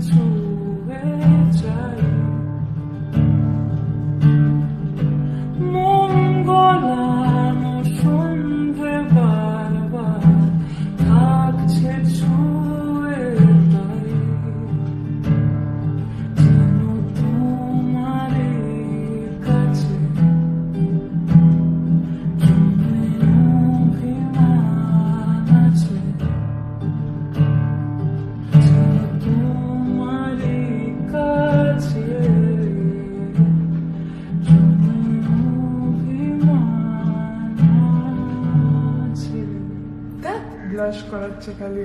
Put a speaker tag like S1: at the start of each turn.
S1: to it.
S2: Blush করাচ্ছে খালি।